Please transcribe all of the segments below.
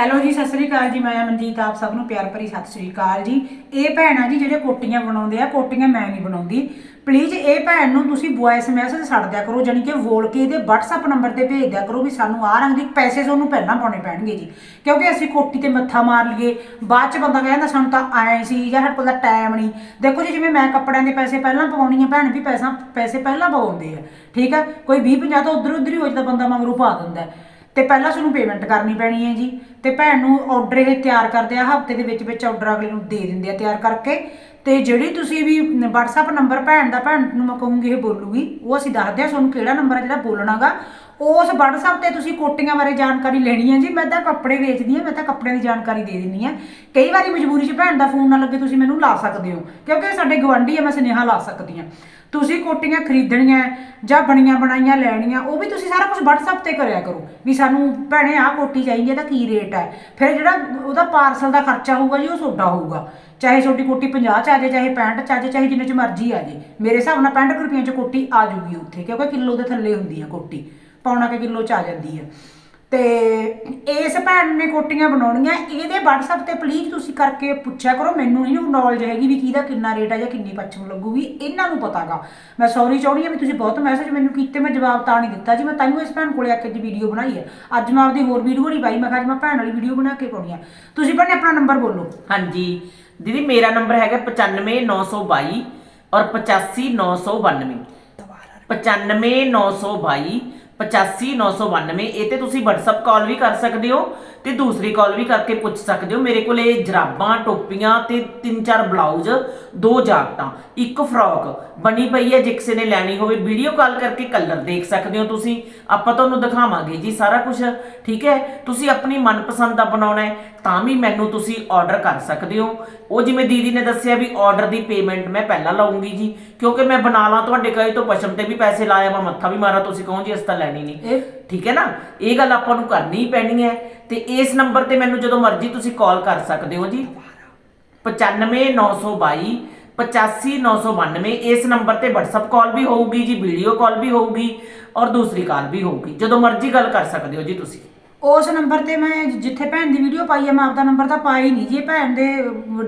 Hello ਜੀ, ਸਤਿ ਸ੍ਰੀ ਅਕਾਲ ਜੀ। ਮੈਂ ਮਨਜੀਤ, ਆਪ ਸਭ ਨੂੰ ਪਿਆਰ ਭਰੀ ਸਤਿ ਸ੍ਰੀ ਅਕਾਲ ਜੀ। ਇਹ ਭੈਣ ਆ ਜੀ, ਜਿਹੜੇ ਕੋਟੀਆਂ ਬਣਾਉਂਦੇ ਆ, ਕੋਟੀਆਂ ਮੈਂ ਨਹੀਂ ਬਣਾਉਂਦੀ। ਪਲੀਜ਼ ਇਹ ਭੈਣ ਨੂੰ ਤੁਸੀਂ ਵੌਇਸ ਮੈਸੇਜ ਛੱਡ ਦਿਆ ਕਰੋ ਜਾਨੀ ਕਿ ਬੋਲ ਕੇ ਇਹਦੇ WhatsApp ਨੰਬਰ ਤੇ ਭੇਜ ਦਿਆ ਕਰੋ ਵੀ ਸਾਨੂੰ ਆਹ ਰੰਗ ਦੀ ਪੈਸੇ ਤੁਹਾਨੂੰ ਪਹਿਲਾਂ ਪਾਉਣੇ ਪੈਣਗੇ ਜੀ। ਕਿਉਂਕਿ ਅਸੀਂ ਕੋਟੀ ਤੇ ਮੱਥਾ ਮਾਰ ਲਈਏ, ਬਾਅਦ ਚ ਬੰਦਾ ਕਹਿੰਦਾ ਸਾਨੂੰ ਤਾਂ ਆਏ ਸੀ, ਜਾਂ ਸਾਡੇ ਕੋਲ ਤਾਂ ਟਾਈਮ ਨਹੀਂ। ਦੇਖੋ ਜੀ, ਜਿਵੇਂ ਮੈਂ ਕੱਪੜਿਆਂ ਦੇ ਪੈਸੇ ਪਹਿਲਾਂ ਪਵਾਉਣੀ ਆ, ਭੈਣ ਵੀ ਪੈਸਾ, ਪੈਸੇ ਪਹਿਲਾਂ ਪਵਾਉਂਦੇ ਆ। ਠੀਕ ਆ? ਕੋਈ 20 50 ਤਾਂ ਉਧਰ ਉਧਰ ਹੀ ਹੋ ਜਾਂਦਾ, ਬੰਦਾ ਮਗਰੋਂ ਪਾ ਦਿੰਦਾ। ਤੇ ਪਹਿਲਾਂ ਤੁਹਾਨੂੰ ਪੇਮੈਂਟ ਕਰਨੀ ਪੈਣੀ ਹੈ ਜੀ। ਤੇ ਭੈਣ ਨੂੰ ਆਰਡਰ ਇਹ ਤਿਆਰ ਕਰਦੇ ਆ, ਹਫ਼ਤੇ ਦੇ ਵਿੱਚ ਵਿੱਚ ਆਰਡਰ ਅਗਲੇ ਨੂੰ ਦੇ ਦਿੰਦੇ ਆ ਤਿਆਰ ਕਰਕੇ। ਤੇ ਜਿਹੜੀ ਤੁਸੀਂ ਵੀ WhatsApp ਨੰਬਰ ਭੈਣ ਦਾ, ਭੈਣ ਨੂੰ ਮੈਂ ਕਹੂੰਗੀ ਇਹ ਬੋਲੂਗੀ, ਉਹ ਅਸੀਂ ਦੱਸਦੇ ਆ ਤੁਹਾਨੂੰ ਕਿਹੜਾ ਨੰਬਰ ਹੈ ਜਿਹੜਾ ਬੋਲਣਾਗਾ। ਉਸ WhatsApp ਤੇ ਤੁਸੀਂ ਕੋਟੀਆਂ ਬਾਰੇ ਜਾਣਕਾਰੀ ਲੈਣੀ ਹੈ ਜੀ। ਮੈਂ ਤਾਂ ਕੱਪੜੇ ਵੇਚਦੀ ਹਾਂ, ਮੈਂ ਤਾਂ ਕੱਪੜਿਆਂ ਦੀ ਜਾਣਕਾਰੀ ਦੇ ਦਿੰਦੀ ਹਾਂ। ਕਈ ਵਾਰੀ ਮਜਬੂਰੀ 'ਚ ਭੈਣ ਦਾ ਫੋਨ ਨਾ ਲੱਗੇ, ਤੁਸੀਂ ਮੈਨੂੰ ਲਾ ਸਕਦੇ ਹੋ। ਕਿਉਂਕਿ ਸਾਡੇ ਗਵਾਂਢੀ ਆ, ਮੈਂ ਸੁਨੇਹਾ ਲਾ ਸਕਦੀ ਹਾਂ। ਤੁਸੀਂ ਕੋਟੀਆਂ ਖਰੀਦਣੀਆਂ ਜਾਂ ਬਣੀਆਂ ਬਣਾਈਆਂ ਲੈਣੀਆਂ, ਉਹ ਵੀ ਤੁਸੀਂ ਸਾਰਾ ਕੁਝ WhatsApp ਤੇ ਕਰਿਆ ਕਰੋ ਵੀ ਸਾਨੂੰ ਭੈਣੇ ਆਹ ਕੋਟੀ ਚਾਹੀਦੀ ਹੈ ਤਾਂ ਕੀ ਰੇਟ ਹੈ। ਫਿਰ ਜਿਹੜਾ ਉਹਦਾ ਪਾਰਸਲ ਦਾ ਖਰਚਾ ਹੋਊਗਾ ਜੀ, ਉਹ ਤੁਹਾਡਾ ਹੋਊਗਾ। ਚਾਹੇ ਤੁਹਾਡੀ ਕੋਟੀ 50 ਚ ਆ ਜਾਏ, ਚਾਹੇ 65 ਚ ਆ ਜਾਏ, ਚਾਹੇ ਜਿੰਨੇ ਚ ਮਰਜ਼ੀ ਆ ਜਾਏ। ਮੇਰੇ ਹਿਸਾਬ ਨਾਲ 65 ਕੁ ਰੁਪਈਆਂ ਚ ਕੋਟੀ ਆ ਜੂਗੀ ਉੱਥੇ, ਕਿਉਂਕਿ ਕਿਲੋ ਦੇ ਥੱਲੇ ਹੁੰਦੀ ਹੈ ਕੋਟੀ, ਪੌਣਾ ਕੁ ਕਿਲੋ ਚ ਆ ਜਾਂਦੀ ਹੈ ਤੇ ਇਸ ਭੈਣ ਨੇ ਕੋਟੀਆਂ ਬਣਾਉਣੀਆਂ, ਇਹਦੇ WhatsApp ਤੇ ਪਲੀਜ਼ ਤੁਸੀਂ ਕਰਕੇ ਪੁੱਛਿਆ ਕਰੋ, ਮੈਨੂੰ ਨਹੀਂ ਨੌਲੇਜ ਹੈਗੀ ਵੀ ਕਿਹਦਾ ਕਿੰਨਾ ਰੇਟ ਹੈ ਜਾਂ ਕਿੰਨੀ ਪੱਛਮ ਲੱਗੂਗੀ, ਇਹਨਾਂ ਨੂੰ ਪਤਾਗਾ ਮੈਂ ਸੌਰੀ ਚਾਹੁੰਦੀ ਹਾਂ ਵੀ ਤੁਸੀਂ ਬਹੁਤ ਮੈਸੇਜ ਮੈਨੂੰ ਕੀਤੇ, ਮੈਂ ਜਵਾਬ ਤਾਂ ਨਹੀਂ ਦਿੱਤਾ ਜੀ, ਮੈਂ ਤਾਈਓ ਇਸ ਭੈਣ ਕੋਲੇ ਆ ਕੇ ਦੀ ਵੀਡੀਓ ਬਣਾਈ ਹੈ ਅੱਜ ਮੈਂ ਆਪਦੀ ਹੋਰ ਵੀਡੀਓ ਨਹੀਂ ਪਾਈ, ਮੈਂ ਕਿਹਾ ਅੱਜ ਮੈਂ ਭੈਣ ਵਾਲੀ ਵੀਡੀਓ ਬਣਾ ਕੇ ਪਾਉਣੀ ਆ। ਤੁਸੀਂ ਭੈਣੇ ਆਪਣਾ ਨੰਬਰ ਬੋਲੋ। ਹਾਂਜੀ। ਦੀਦੀ, ਮੇਰਾ ਨੰਬਰ ਹੈਗਾ 95922 ਔਰ 85992 95922 85992 ਇਹ ਤੇ ਤੁਸੀਂ WhatsApp ਕਾਲ ਵੀ ਕਰ ਸਕਦੇ ਹੋ ਤੇ ਦੂਸਰੀ ਕਾਲ ਵੀ ਕਰਕੇ ਪੁੱਛ ਸਕਦੇ ਹੋ। ਮੇਰੇ ਕੋਲੇ ਜਰਾਬਾਂ, ਟੋਪੀਆਂ ਤੇ ਤਿੰਨ ਚਾਰ ਬਲਾਊਜ਼ ਦੋ ਜਾਕਟਾਂ, ਇੱਕ ਫਰੋਕ ਬਣੀ ਪਈ ਹੈ। ਜੇ ਕਿਸੇ ਨੇ ਲੈਣੀ ਹੋਵੇ ਵੀਡੀਓ ਕਾਲ ਕਰਕੇ ਕਲਰ ਦੇਖ ਸਕਦੇ ਹੋ ਤੁਸੀਂ। ਆਪਾਂ ਤੁਹਾਨੂੰ ਦਿਖਾਵਾਂਗੇ ਜੀ ਸਾਰਾ ਕੁਝ ਠੀਕ ਹੈ? ਤੁਸੀਂ ਆਪਣੀ ਮਨਪਸੰਦ ਦਾ ਬਣਾਉਣਾ ਹੈ, ਤਾਂ ਵੀ ਮੈਨੂੰ ਤੁਸੀਂ ਆਰਡਰ ਕਰ ਸਕਦੇ ਹੋ। ਉਹ ਜਿਵੇਂ ਦੀਦੀ ਨੇ ਦੱਸਿਆ ਵੀ ਆਰਡਰ ਦੀ ਪੇਮੈਂਟ ਮੈਂ ਪਹਿਲਾਂ ਲਾਉਂਗੀ ਜੀ, ਕਿਉਂਕਿ ਮੈਂ ਬਣਾ ਲਾਂ, ਤੁਹਾਡੇ ਕਹੇ ਤੋਂ ਪਸ਼ਮ ਤੇ ਵੀ ਪੈਸੇ ਲਾਇਆ ਵਾ ਮੱਥਾ ਵੀ ਮਾਰਾ, ਤੁਸੀਂ ਕਹੋ ਜੀ ਇਸ ਤਾਂ ਲੈਣੀ ਨਹੀਂ ਠੀਕ ਹੈ ਨਾ? ਇਹ ਗੱਲ ਆਪਾਂ ਨੂੰ ਕਰਨੀ ਪੈਣੀ ਹੈ। ਤੇ ਇਸ ਨੰਬਰ ਤੇ ਮੈਨੂੰ ਜਦੋਂ ਮਰਜ਼ੀ ਤੁਸੀਂ ਕਾਲ ਕਰ ਸਕਦੇ ਹੋ ਜੀ। 95922 85992 ਇਸ ਨੰਬਰ ਤੇ WhatsApp ਕਾਲ ਵੀ ਹੋਊਗੀ ਜੀ ਵੀਡੀਓ ਕਾਲ ਵੀ ਹੋਊਗੀ ਔਰ ਦੂਸਰੀ ਕਾਲ ਵੀ ਹੋਊਗੀ। ਜਦੋਂ ਮਰਜ਼ੀ ਗੱਲ ਕਰ ਸਕਦੇ ਹੋ ਜੀ ਤੁਸੀਂ। ਉਸ ਨੰਬਰ ਤੇ ਮੈਂ ਜਿੱਥੇ ਭੈਣ ਦੀ ਵੀਡੀਓ ਪਾਈ ਹੈ ਮੈਂ ਆਪਦਾ ਨੰਬਰ ਤਾਂ ਪਾਇਆ ਹੀ ਨਹੀਂ ਜੀ। ਭੈਣ ਦੇ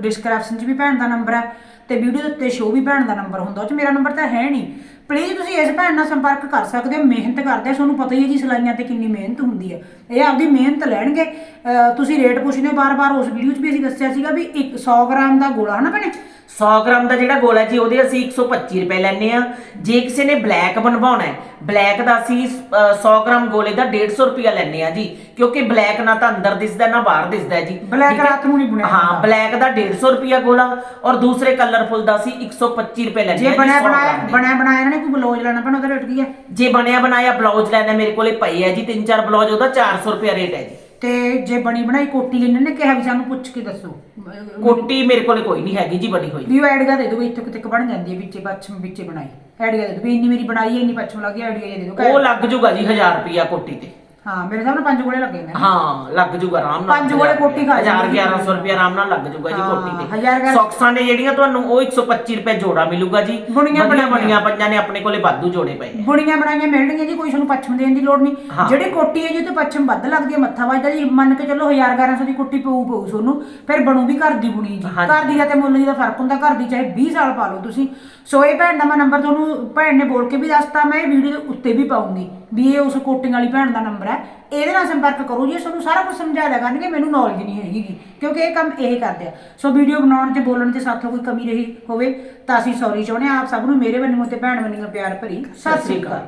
ਡਿਸਕ੍ਰਿਪਸ਼ਨ 'ਚ ਵੀ ਭੈਣ ਦਾ ਨੰਬਰ ਹੈ ਤੇ ਵੀਡੀਓ ਦੇ ਉੱਤੇ ਸ਼ੋ ਵੀ ਭੈਣ ਦਾ ਨੰਬਰ ਹੁੰਦਾ ਉਹ 'ਚ ਮੇਰਾ ਨੰਬਰ ਤਾਂ ਹੈ ਨਹੀਂ। ਪਲੀਜ਼ ਤੁਸੀਂ ਇਸ ਭੈਣ ਨਾਲ ਸੰਪਰਕ ਕਰ ਸਕਦੇ ਹੋ ਮਿਹਨਤ ਕਰਦੇ ਆ ਤੁਹਾਨੂੰ ਪਤਾ ਹੀ ਹੈ ਜੀ ਸਿਲਾਈਆਂ ਤੇ ਕਿੰਨੀ ਮਿਹਨਤ ਹੁੰਦੀ ਹੈ ਇਹ ਆਪਦੀ ਮਿਹਨਤ ਲੈਣਗੇ ਅਹ ਤੁਸੀਂ ਰੇਟ ਪੁੱਛਦੇ ਹੋ ਬਾਰ-ਬਾਰ ਉਸ ਵੀਡੀਓ 'ਚ ਵੀ ਅਸੀਂ ਦੱਸਿਆ ਸੀਗਾ ਵੀ 100 ਗ੍ਰਾਮ ਦਾ ਗੋਲਾ ਹਨਾ ਭੈਣੇ 100 ਗ੍ਰਾਮ ਦਾ ਜਿਹੜਾ ਗੋਲਾ ਜੀ ਉਹਦੇ ਅਸੀਂ 125 ਰੁਪਏ ਲੈਨੇ ਆ ਜੇ ਕਿਸੇ ਨੇ ਬਲੈਕ ਬਣਵਾਉਣਾ ਹੈ ਬਲੈਕ ਦਾ ਅਸੀਂ ਅ, 100 ਗ੍ਰਾਮ ਗੋਲੇ ਦਾ 150 ਰੁਪਿਆ ਲੈਨੇ ਆ ਜੀ ਕਿਉਂਕਿ ਬਲੈਕ ਨਾ ਤਾਂ ਅੰਦਰ ਦਿਸਦਾ ਨਾ ਬਾਹਰ ਦਿਸਦਾ ਜੀ ਠੀਕ ਹੈ? ਰਾਤ ਨੂੰ ਨਹੀਂ ਬਣਿਆ ਹਾਂ। ਬਲੈਕ ਦਾ 150 ਰੁਪਿਆ ਗੋਲਾ ਔਰ ਦੂਸਰੇ ਕਲਰਫੁਲ ਦਾ ਅਸੀਂ 125 ਰੁਪਏ ਲੈਨੇ ਆ ਜੇ ਜੀ ਬਣਿਆ 100 ਬਣਾਇਆ ਦੇ। ਬਣਿਆ ਬਣਾਇਆ ਇਹਨਾਂ ਨੇ ਕੋਈ ਬਲੋਜ ਲੈਣਾ ਪੈਣਾ ਉਹਦਾ ਰੇਟ ਕੀ ਹੈ? ਜੇ ਬਣਿਆ ਬਣਾਇਆ ਬਲਾਊਜ਼ ਲੈਣਾ ਮੇਰੇ ਕੋਲੇ ਪਈ ਹੈ ਜੀ ਤਿੰਨ ਚਾਰ ਬਲਾਊਜ਼ ਉਹਦਾ 400 ਰੁਪਿਆ ਰੇਟ ਹੈ ਜੀ। ਤੇ ਜੇ ਬਣੀ ਬਣਾਈ ਕੋਟੀ ਲੈਣੇ ਨੇ ਕਿਹਾ ਵੀ ਸਾਨੂੰ ਪੁੱਛ ਕੇ ਦੱਸੋ? ਕੋਟੀ ਮੇਰੇ ਕੋਲੇ ਕੋਈ ਨਹੀਂ ਹੈਗੀ ਜੀ ਬਣੀ ਹੋਈ। ਵੀ ਉਹ ਐਡਗਾ ਦੇ ਦਿਓ ਵੀ ਇੱਥੇ ਕਿਤੇ ਬਣ ਜਾਂਦੀ ਹੈ ਵਿੱਚੇ ਪੱਛਮ ਵਿੱਚੇ ਬਣਾਈ। ਐਡਗਾ ਦੇ ਦਿਓ ਵੀ ਇੰਨੀ ਮੇਰੀ ਬਣਾਈ ਹੈ ਇੰਨੀ ਪੱਛਮ ਲੱਗੀ ਐਡਗਾ ਦੇ ਦਿਓ ਉਹ ਲੱਗ ਜੂਗਾ ਜੀ 1000 ਰੁਪਿਆ ਕੋਟੀ ਤੇ। ਹਾਂ ਮੇਰੇ ਸਾਹਮਣੇ ਪੰਜ ਗੋਲੇ ਲੱਗੇ ਨੇ। ਹਾਂ ਲੱਗ ਜੂਗਾ ਆਰਾਮ ਨਾਲ। ਪੰਜ ਗੋਲੇ ਕੋਟੀ ਖਾ 1000 ਜਾਂਦੀ 1100 ਰੁਪਏ ਆਰਾਮ ਨਾਲ ਲੱਗ ਜੂਗਾ ਜੀ ਹਾਂ, ਕੋਟੀ ਤੇ। ਹਜ਼ਾਰ ਹਜ਼ਾਰ- ਸੌਕਸਾਂ ਨੇ ਜਿਹੜੀਆਂ ਤੁਹਾਨੂੰ ਉਹ 125 ਰੁਪਏ ਜੋੜਾ ਮਿਲੂਗਾ ਜੀ। ਬੁਣੀਆਂ ਬਣੀਆਂ। ਬਣੀਆਂ ਪੰਜਾਂ ਨੇ ਆਪਣੇ ਕੋਲੇ ਵਾਧੂ ਜੋੜੇ ਪਏ ਬੁਣੀਆਂ ਬਣਾਈਆਂ ਮਿਲਣਗੀਆਂ ਜੀ ਕੋਈ ਤੁਹਾਨੂੰ ਪੱਛਮ ਦੇਣ ਦੀ ਲੋੜ ਨਹੀਂ। ਜਿਹੜੀ ਕੋਟੀ ਹੈ ਜੀ ਤੇ ਪੱਛਮ ਵੱਧ ਲੱਗਦੀ ਹੈ ਮੱਥਾ ਵੱਜਦਾ ਜੀ। ਮੰਨ ਕੇ ਚੱਲੋ 1000 1100 ਦੀ ਕੋਟੀ ਪਊ ਪਊ ਤੁਹਾਨੂੰ ਫਿਰ ਬਣੂ ਵੀ ਘਰ ਦੀ ਬੁਣੀ ਜੀ। ਹਾਂਜੀ। ਘਰ ਦੀ ਦਾ ਤੇ ਮੁੱਲ ਦੀ ਦਾ ਫ਼ਰਕ ਹੁੰਦਾ ਘਰ ਦੀ ਚਾਹੇ 20 ਸਾਲ ਪਾ ਲਓ ਤੁਸੀਂ। ਸੋ ਇਹ ਭੈਣ ਦਾ ਮੈਂ ਨੰਬਰ ਤੁਹਾਨੂੰ ਭੈਣ ਨੇ ਬੋਲ ਕੇ ਵੀ ਦੱਸਤਾ ਮੈਂ ਇਹ ਵੀਡੀਓ ਦੇ ਉੱਤੇ ਵੀ ਪਾਉਂਗੀ ਵੀ ਇਹ ਉਸ ਕੋਟਿੰਗ ਵਾਲੀ ਭੈਣ ਦਾ ਨੰਬਰ ਹੈ। ਇਹਦੇ ਨਾਲ ਸੰਪਰਕ ਕਰੋ, ਜੀ ਤੁਹਾਨੂੰ ਸਾਰਾ ਕੁਝ ਸਮਝਾ ਦਿਆ ਕਰਨਗੇ, ਮੈਨੂੰ ਨੌਲੇਜ ਨਹੀਂ ਹੈਗੀ ਕਿਉਂਕਿ ਇਹ ਕੰਮ ਇਹ ਕਰਦੇ ਆ। ਸੋ ਵੀਡੀਓ ਬਣਾਉਣ ਤੇ ਬੋਲਣ ਤੇ ਸਾਥੋਂ ਕੋਈ ਕਮੀ ਰਹੀ ਹੋਵੇ, ਤਾਂ ਅਸੀਂ ਸੌਰੀ ਚਾਹੁੰਦੇ ਹਾਂ। ਆਪ ਸਭ ਨੂੰ ਮੇਰੇ ਵੱਲੋਂ ਤੇ ਭੈਣ ਵੱਲੋਂ ਪਿਆਰ ਭਰੀ ਸਤਿ ਸ੍ਰੀ ਅਕਾਲ।